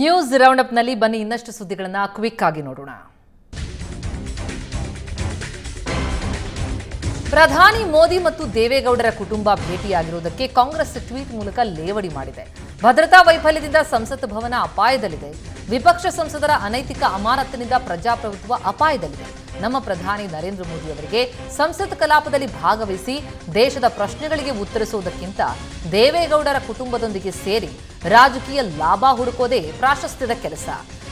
News ರೌಂಡಪ್ನಲ್ಲಿ ಬನ್ನಿ ಇನ್ನಷ್ಟು ಸುದ್ದಿಗಳನ್ನು ಕ್ವಿಕ್ ಆಗಿ ನೋಡೋಣ. ಪ್ರಧಾನಿ ಮೋದಿ ಮತ್ತು ದೇವೇಗೌಡರ ಕುಟುಂಬ ಭೇಟಿಯಾಗಿರುವುದಕ್ಕೆ ಕಾಂಗ್ರೆಸ್ ಟ್ವೀಟ್ ಮೂಲಕ ಲೇವಡಿ ಮಾಡಿದೆ. ಭದ್ರತಾ ವೈಫಲ್ಯದಿಂದ ಸಂಸತ್ ಭವನ ಅಪಾಯದಲ್ಲಿದೆ. ವಿಪಕ್ಷ ಸಂಸದರ ಅನೈತಿಕ ಅಮಾನತಿನಿಂದ ಪ್ರಜಾಪ್ರಭುತ್ವ ಅಪಾಯದಲ್ಲಿದೆ. ನಮ್ಮ ಪ್ರಧಾನಿ ನರೇಂದ್ರ ಮೋದಿ ಅವರಿಗೆ ಸಂಸತ್ ಕಲಾಪದಲ್ಲಿ ಭಾಗವಹಿಸಿ ದೇಶದ ಪ್ರಶ್ನೆಗಳಿಗೆ ಉತ್ತರಿಸುವುದಕ್ಕಿಂತ ದೇವೇಗೌಡರ ಕುಟುಂಬದೊಂದಿಗೆ ಸೇರಿ ರಾಜಕೀಯ ಲಾಭ ಹುಡುಕೋದೇ ಪ್ರಾಶಸ್ತ್ಯದ ಕೆಲಸ.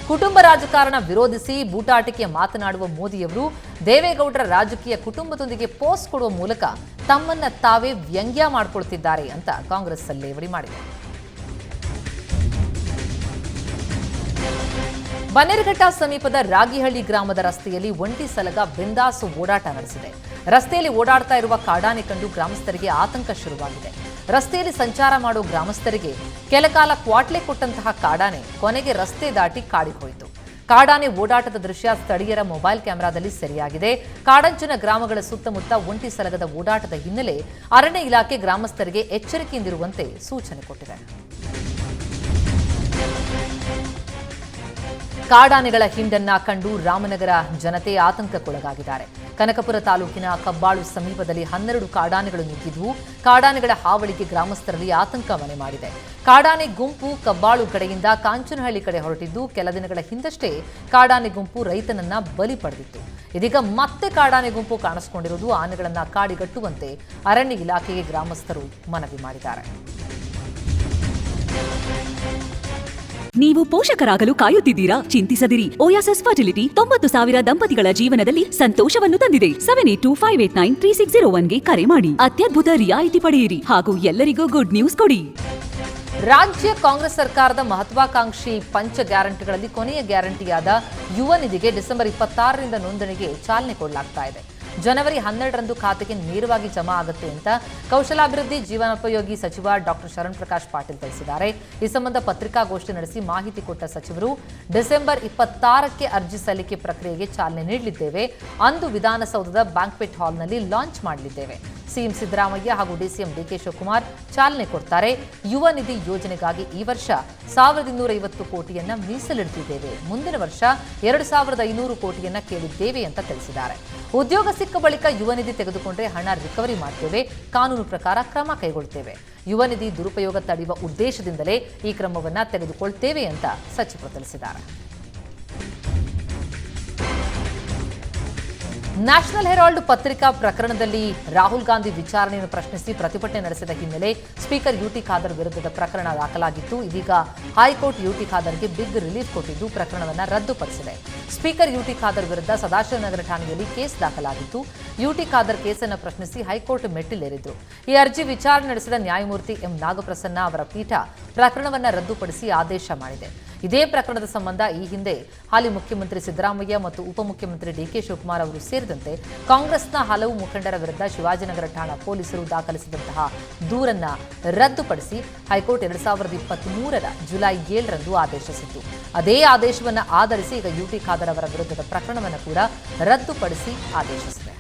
ಕುಟುಂಬ ರಾಜಕಾರಣ ವಿರೋಧಿಸಿ ಬೂಟಾಟಿಕೆ ಮಾತನಾಡುವ ಮೋದಿಯವರು ದೇವೇಗೌಡರ ರಾಜಕೀಯ ಕುಟುಂಬದೊಂದಿಗೆ ಪೋಸ್ಟ್ ಕೊಡುವ ಮೂಲಕ ತಮ್ಮನ್ನ ತಾವೇ ವ್ಯಂಗ್ಯ ಮಾಡಿಕೊಳ್ತಿದ್ದಾರೆ ಅಂತ ಕಾಂಗ್ರೆಸ್ ಲೇವಡಿ ಮಾಡಿದೆ. ಬನ್ನೇರುಘಟ್ಟ ಸಮೀಪದ ರಾಗಿಹಳ್ಳಿ ಗ್ರಾಮದ ರಸ್ತೆಯಲ್ಲಿ ಒಂಟಿ ಸಲಗ ಬಿಂದಾಸು ಓಡಾಟ ನಡೆಸಿದೆ. ರಸ್ತೆಯಲ್ಲಿ ಓಡಾಡ್ತಾ ಇರುವ ಕಾಡಾನೆ ಕಂಡು ಗ್ರಾಮಸ್ಥರಿಗೆ ಆತಂಕ ಶುರುವಾಗಿದೆ. ರಸ್ತೆಯಲ್ಲಿ ಸಂಚಾರ ಮಾಡುವ ಗ್ರಾಮಸ್ಥರಿಗೆ ಕೆಲಕಾಲ ಕ್ವಾಟ್ಲೆ ಕೊಟ್ಟಂತಹ ಕಾಡಾನೆ ಕೊನೆಗೆ ರಸ್ತೆ ದಾಟಿ ಕಾಡಿಗೆ ಹೋಯಿತು ಕಾಡಾನೆ ಓಡಾಟದ ದೃಶ್ಯ ಸ್ಥಳೀಯರ ಮೊಬೈಲ್ ಕ್ಯಾಮೆರಾದಲ್ಲಿ ಸೆರೆಯಾಗಿದೆ. ಕಾಡಂಚಿನ ಗ್ರಾಮಗಳ ಸುತ್ತಮುತ್ತ ಒಂಟಿ ಸಲಗದ ಓಡಾಟದ ಹಿನ್ನೆಲೆ ಅರಣ್ಯ ಇಲಾಖೆ ಗ್ರಾಮಸ್ಥರಿಗೆ ಎಚ್ಚರಿಕೆಯಿಂದಿರುವಂತೆ ಸೂಚನೆ ಕೊಟ್ಟಿದೆ. ಕಾಡಾನೆಗಳ ಹಿಂಡನ್ನ ಕಂಡು ರಾಮನಗರ ಜನತೆ ಆತಂಕಕ್ಕೊಳಗಾಗಿದ್ದಾರೆ. ಕನಕಪುರ ತಾಲೂಕಿನ ಕಬ್ಬಾಳು ಸಮೀಪದಲ್ಲಿ ಹನ್ನೆರಡು ಕಾಡಾನೆಗಳು ನುಗ್ಗಿದ್ವು ಕಾಡಾನೆಗಳ ಹಾವಳಿಗೆ ಗ್ರಾಮಸ್ಥರಲ್ಲಿ ಆತಂಕ ಮನೆ ಮಾಡಿದೆ. ಕಾಡಾನೆ ಗುಂಪು ಕಬ್ಬಾಳು ಕಡೆಯಿಂದ ಕಾಂಚನಹಳ್ಳಿ ಕಡೆ ಹೊರಟಿದ್ದು, ಕೆಲ ದಿನಗಳ ಹಿಂದಷ್ಟೇ ಕಾಡಾನೆ ಗುಂಪು ರೈತನನ್ನ ಬಲಿ ಪಡೆದಿತ್ತು. ಇದೀಗ ಮತ್ತೆ ಕಾಡಾನೆ ಗುಂಪು ಕಾಣಿಸಿಕೊಂಡಿರುವುದು ಆನೆಗಳನ್ನ ಕಾಡಿಗಟ್ಟುವಂತೆ ಅರಣ್ಯ ಇಲಾಖೆಗೆ ಗ್ರಾಮಸ್ಥರು ಮನವಿ ಮಾಡಿದ್ದಾರೆ. ನೀವು ಪೋಷಕರಾಗಲು ಕಾಯುತ್ತಿದ್ದೀರಾ? ಚಿಂತಿಸದಿರಿ. ಓಯಾಸಸ್ ಫರ್ಟಿಲಿಟಿ ತೊಂಬತ್ತು ಸಾವಿರ ದಂಪತಿಗಳ ಜೀವನದಲ್ಲಿ ಸಂತೋಷವನ್ನು ತಂದಿದೆ. Seven eight two five eight nine three six zero ಒನ್ಗೆ ಕರೆ ಮಾಡಿ. ಅತ್ಯದ್ಭುತ ರಿಯಾಯಿತಿ ಪಡೆಯಿರಿ ಹಾಗೂ ಎಲ್ಲರಿಗೂ ಗುಡ್ ನ್ಯೂಸ್ ಕೊಡಿ. ರಾಜ್ಯ ಕಾಂಗ್ರೆಸ್ ಸರ್ಕಾರದ ಮಹತ್ವಾಕಾಂಕ್ಷಿ ಪಂಚ ಗ್ಯಾರಂಟಿಗಳಲ್ಲಿ ಕೊನೆಯ ಗ್ಯಾರಂಟಿಯಾದ ಯುವ ನಿಧಿಗೆ ಡಿಸೆಂಬರ್ ಇಪ್ಪತ್ತಾರರಿಂದ ನೋಂದಣಿಗೆ ಚಾಲನೆ ಕೊಡಲಾಗ್ತಾ ಇದೆ. ಜನವರಿ ಹನ್ನೆರಡರಂದು ಖಾತೆಗೆ ನೇರವಾಗಿ ಜಮಾ ಆಗುತ್ತೆ ಅಂತ ಕೌಶಲಾಭಿವೃದ್ಧಿ ಜೀವನೋಪಯೋಗಿ ಸಚಿವ ಡಾಕ್ಟರ್ ಶರಣ್ ಪ್ರಕಾಶ್ ಪಾಟೀಲ್ ತಿಳಿಸಿದ್ದಾರೆ. ಈ ಸಂಬಂಧ ಪತ್ರಿಕಾಗೋಷ್ಠಿ ನಡೆಸಿ ಮಾಹಿತಿ ಕೊಟ್ಟ ಸಚಿವರು, ಡಿಸೆಂಬರ್ ಇಪ್ಪತ್ತಾರಕ್ಕೆ ಅರ್ಜಿ ಸಲ್ಲಿಕೆ ಪ್ರಕ್ರಿಯೆಗೆ ಚಾಲನೆ ನೀಡಲಿದ್ದೇವೆ. ಅಂದು ವಿಧಾನಸೌಧದ ಬ್ಯಾಂಕ್ವೆಟ್ ಹಾಲ್ನಲ್ಲಿ ಲಾಂಚ್ ಮಾಡಲಿದ್ದೇವೆ. ಸಿಎಂ ಸಿದ್ದರಾಮಯ್ಯ ಹಾಗೂ ಡಿಸಿಎಂ ಡಿಕೆ ಶಿವಕುಮಾರ್ ಚಾಲನೆ ಕೊಡ್ತಾರೆ. ಯುವ ನಿಧಿ ಯೋಜನೆಗಾಗಿ ಈ ವರ್ಷ ಸಾವಿರದ ಇನ್ನೂರ ಐವತ್ತು ಕೋಟಿಯನ್ನ ಮೀಸಲಿಡುತ್ತಿದ್ದೇವೆ ಮುಂದಿನ ವರ್ಷ ಎರಡು ಸಾವಿರದ ಐನೂರು ಕೋಟಿಯನ್ನ ಕೇಳಿದ್ದೇವೆ ಅಂತ ತಿಳಿಸಿದ್ದಾರೆ. ಉದ್ಯೋಗ ಸಿಕ್ಕ ಬಳಿಕ ಯುವ ನಿಧಿ ತೆಗೆದುಕೊಂಡ್ರೆ ಹಣ ರಿಕವರಿ ಮಾಡ್ತೇವೆ. ಕಾನೂನು ಪ್ರಕಾರ ಕ್ರಮ ಕೈಗೊಳ್ತೇವೆ. ಯುವ ನಿಧಿ ದುರುಪಯೋಗ ತಡೆಯುವ ಉದ್ದೇಶದಿಂದಲೇ ಈ ಕ್ರಮವನ್ನ ತೆಗೆದುಕೊಳ್ತೇವೆ ಅಂತ ಸಚಿವರು ತಿಳಿಸಿದ್ದಾರೆ. ನ್ಯಾಷನಲ್ ಹೆರಾಲ್ಡ್ ಪತ್ರಿಕಾ ಪ್ರಕರಣದಲ್ಲಿ ರಾಹುಲ್ ಗಾಂಧಿ ವಿಚಾರಣೆಯನ್ನು ಪ್ರಶ್ನಿಸಿ ಪ್ರತಿಭಟನೆ ನಡೆಸಿದ ಹಿನ್ನೆಲೆ ಸ್ಪೀಕರ್ ಯುಟಿ ಖಾದರ್ ವಿರುದ್ಧದ ಪ್ರಕರಣ ದಾಖಲಾಗಿತ್ತು. ಇದೀಗ ಹೈಕೋರ್ಟ್ ಯುಟಿ ಖಾದರ್ಗೆ ಬಿಗ್ ರಿಲೀಫ್ ಕೊಟ್ಟಿದ್ದು ಪ್ರಕರಣವನ್ನು ರದ್ದುಪಡಿಸಿದೆ. ಸ್ಪೀಕರ್ ಯುಟಿ ಖಾದರ್ ವಿರುದ್ಧ ಸದಾಶಿವನಗರ ಠಾಣೆಯಲ್ಲಿ ಕೇಸ್ ದಾಖಲಾಗಿತ್ತು. ಯುಟಿ ಖಾದರ್ ಕೇಸನ್ನು ಪ್ರಶ್ನಿಸಿ ಹೈಕೋರ್ಟ್ ಮೆಟ್ಟಿಲೇರಿದ್ರು. ಈ ಅರ್ಜಿ ವಿಚಾರಣೆ ನಡೆಸಿದ ನ್ಯಾಯಮೂರ್ತಿ ಎಂ ನಾಗಪ್ರಸನ್ನ ಅವರ ಪೀಠ ಪ್ರಕರಣವನ್ನು ರದ್ದುಪಡಿಸಿ ಆದೇಶ ಮಾಡಿದೆ. ಇದೇ ಪ್ರಕರಣದ ಸಂಬಂಧ ಈ ಹಿಂದೆ ಹಾಲಿ ಮುಖ್ಯಮಂತ್ರಿ ಸಿದ್ದರಾಮಯ್ಯ ಮತ್ತು ಉಪಮುಖ್ಯಮಂತ್ರಿ ಡಿಕೆ ಶಿವಕುಮಾರ್ ಅವರು ಸೇರಿದಂತೆ ಕಾಂಗ್ರೆಸ್ನ ಹಲವು ಮುಖಂಡರ ವಿರುದ್ಧ ಶಿವಾಜಿನಗರ ಠಾಣಾ ಪೊಲೀಸರು ದಾಖಲಿಸಿದಂತಹ ದೂರನ್ನ ರದ್ದುಪಡಿಸಿ ಹೈಕೋರ್ಟ್ ಎರಡ್ ಸಾವಿರದ ಇಪ್ಪತ್ತ್ ಮೂರರ ಜುಲೈ ಏಳರಂದು ಆದೇಶಿಸಿತ್ತು. ಅದೇ ಆದೇಶವನ್ನು ಆಧರಿಸಿ ಈಗ ಯುಟಿ ಖಾದರ್ ಅವರ ವಿರುದ್ಧದ ಪ್ರಕರಣವನ್ನು ಕೂಡ ರದ್ದುಪಡಿಸಿ ಆದೇಶಿಸಿದೆ.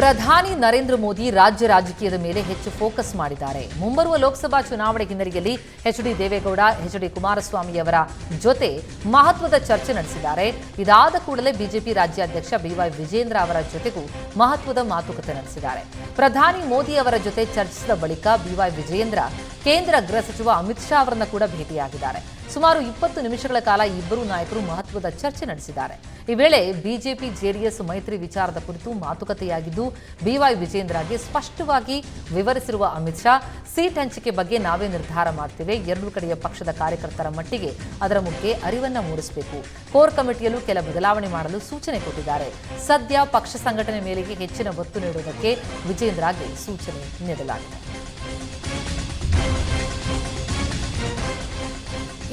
ಪ್ರಧಾನಿ ನರೇಂದ್ರ ಮೋದಿ ರಾಜ್ಯ ರಾಜಕೀಯದ ಮೇಲೆ ಹೆಚ್ಚು ಫೋಕಸ್ ಮಾಡಿದ್ದಾರೆ. ಮುಂಬರುವ ಲೋಕಸಭಾ ಚುನಾವಣೆ ಹಿನ್ನೆಲೆಯಲ್ಲಿ H D Deve Gowda, H D Kumaraswamy ಅವರ ಜೊತೆ ಮಹತ್ವದ ಚರ್ಚೆ ನಡೆಸಿದ್ದಾರೆ. ಇದಾದ ಕೂಡಲೇ ಬಿಜೆಪಿ ರಾಜ್ಯಾಧ್ಯಕ್ಷ ಬಿವೈ ವಿಜೇಂದ್ರ ಅವರ ಜೊತೆಗೂ ಮಹತ್ವದ ಮಾತುಕತೆ ನಡೆಸಿದ್ದಾರೆ. ಪ್ರಧಾನಿ ಮೋದಿ ಅವರ ಜೊತೆ ಚರ್ಚಿಸಿದ ಬಳಿಕ ಬಿವೈ ವಿಜೇಂದ್ರ ಕೇಂದ್ರ ಗೃಹ ಸಚಿವ ಅಮಿತ್ ಶಾ ಅವರನ್ನ ಕೂಡ ಭೇಟಿಯಾಗಿದ್ದಾರೆ. ಸುಮಾರು ಇಪ್ಪತ್ತು ನಿಮಿಷಗಳ ಕಾಲ ಇಬ್ಬರು ನಾಯಕರು ಮಹತ್ವದ ಚರ್ಚೆ ನಡೆಸಿದ್ದಾರೆ. ಈ ವೇಳೆ ಬಿಜೆಪಿ ಜೆಡಿಎಸ್ ಮೈತ್ರಿ ವಿಚಾರದ ಕುರಿತು ಮಾತುಕತೆಯಾಗಿದ್ದು ಬಿವೈ ವಿಜೇಂದ್ರಗೆ ಸ್ಪಷ್ಟವಾಗಿ ವಿವರಿಸಿರುವ ಅಮಿತ್ ಶಾ, ಸೀಟ್ ಹಂಚಿಕೆ ಬಗ್ಗೆ ನಾವೇ ನಿರ್ಧಾರ ಮಾಡ್ತೇವೆ, ಎರಡು ಕಡೆಯ ಪಕ್ಷದ ಕಾರ್ಯಕರ್ತರ ಮಟ್ಟಿಗೆ ಅದರ ಮುಖ್ಯ ಅರಿವನ್ನ ಮೂಡಿಸಬೇಕು. ಕೋರ್ ಕಮಿಟಿಯಲ್ಲೂ ಕೆಲ ಬದಲಾವಣೆ ಮಾಡಲು ಸೂಚನೆ ಕೊಟ್ಟಿದ್ದಾರೆ. ಸದ್ಯ ಪಕ್ಷ ಸಂಘಟನೆ ಮೇಲೆಗೆ ಹೆಚ್ಚಿನ ಒತ್ತು ನೀಡುವುದಕ್ಕೆ ವಿಜೇಂದ್ರಗೆ ಸೂಚನೆ ನೀಡಲಾಗಿದೆ.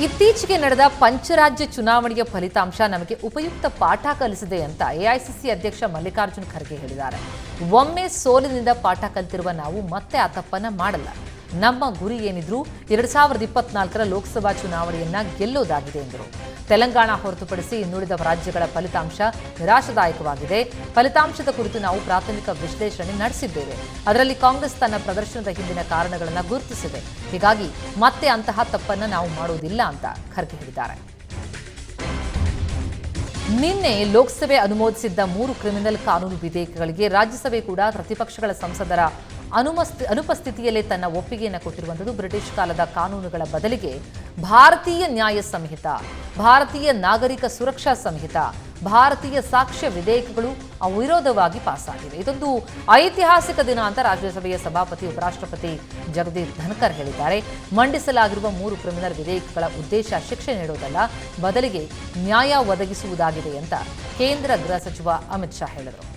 ಇತ್ತೀಚೆಗೆ ನಡೆದ ಪಂಚರಾಜ್ಯ ಚುನಾವಣೆಯ ಫಲಿತಾಂಶ ನಮಗೆ ಉಪಯುಕ್ತ ಪಾಠ ಕಲಿಸಿದೆ ಅಂತ ಎಐಸಿಸಿ ಅಧ್ಯಕ್ಷ ಮಲ್ಲಿಕಾರ್ಜುನ್ ಖರ್ಗೆ ಹೇಳಿದ್ದಾರೆ. ಒಮ್ಮೆ ಸೋಲಿನಿಂದ ಪಾಠ ಕಲಿತಿರುವ ನಾವು ಮತ್ತೆ ಆ ತಪ್ಪನ್ನ ಮಾಡಲ್ಲ. ನಮ್ಮ ಗುರಿ ಏನಿದ್ರು ಎರಡ್ ಸಾವಿರದ ಇಪ್ಪತ್ನಾಲ್ಕರ ಲೋಕಸಭಾ ಚುನಾವಣೆಯನ್ನ ಗೆಲ್ಲೋದಾಗಿದೆ ಎಂದರು. ತೆಲಂಗಾಣ ಹೊರತುಪಡಿಸಿ ಇನ್ನುಳಿದ ರಾಜ್ಯಗಳ ಫಲಿತಾಂಶ ನಿರಾಶಾದಾಯಕವಾಗಿದೆ. ಫಲಿತಾಂಶದ ಕುರಿತು ನಾವು ಪ್ರಾಥಮಿಕ ವಿಶ್ಲೇಷಣೆ ನಡೆಸಿದ್ದೇವೆ. ಅದರಲ್ಲಿ ಕಾಂಗ್ರೆಸ್ ತನ್ನ ಪ್ರದರ್ಶನದ ಹಿಂದಿನ ಕಾರಣಗಳನ್ನು ಗುರುತಿಸಿದೆ. ಹೀಗಾಗಿ ಮತ್ತೆ ಅಂತಹ ತಪ್ಪನ್ನು ನಾವು ಮಾಡುವುದಿಲ್ಲ ಅಂತ ಖರ್ಗೆ ಹೇಳಿದ್ದಾರೆ. ನಿನ್ನೆ ಲೋಕಸಭೆ ಅನುಮೋದಿಸಿದ್ದ ಮೂರು ಕ್ರಿಮಿನಲ್ ಕಾನೂನು ವಿಧೇಯಕಗಳಿಗೆ ರಾಜ್ಯಸಭೆ ಕೂಡ ಪ್ರತಿಪಕ್ಷಗಳ ಸಂಸದರ ಅನುಮಸ್ತಿ, ಅನುಪಸ್ಥಿತಿಯಲ್ಲೇ ತನ್ನ ಒಪ್ಪಿಗೆಯನ್ನು ಕೊಟ್ಟಿರುವಂಥದ್ದು ಬ್ರಿಟಿಷ್ ಕಾಲದ ಕಾನೂನುಗಳ ಬದಲಿಗೆ ಭಾರತೀಯ ನ್ಯಾಯ ಸಂಹಿತ, ಭಾರತೀಯ ನಾಗರಿಕ ಸುರಕ್ಷಾ ಸಂಹಿತ, ಭಾರತೀಯ ಸಾಕ್ಷ್ಯ ವಿಧೇಯಕಗಳು ಅವಿರೋಧವಾಗಿ ಪಾಸಾಗಿವೆ. ಇದೊಂದು ಐತಿಹಾಸಿಕ ದಿನ ಅಂತ ರಾಜ್ಯಸಭೆಯ ಸಭಾಪತಿ ಉಪರಾಷ್ಟ್ರಪತಿ ಜಗದೀಪ್ ಧನ್ಕರ್ ಹೇಳಿದ್ದಾರೆ. ಮಂಡಿಸಲಾಗಿರುವ ಮೂರು ಕ್ರಿಮಿನಲ್ ವಿಧೇಯಕಗಳ ಉದ್ದೇಶ ಶಿಕ್ಷೆ ನೀಡುವುದಲ್ಲ, ಬದಲಿಗೆ ನ್ಯಾಯ ಒದಗಿಸುವುದಾಗಿದೆ ಅಂತ ಕೇಂದ್ರ ಗೃಹ ಸಚಿವ ಅಮಿತ್ ಶಾ ಹೇಳಿದರು.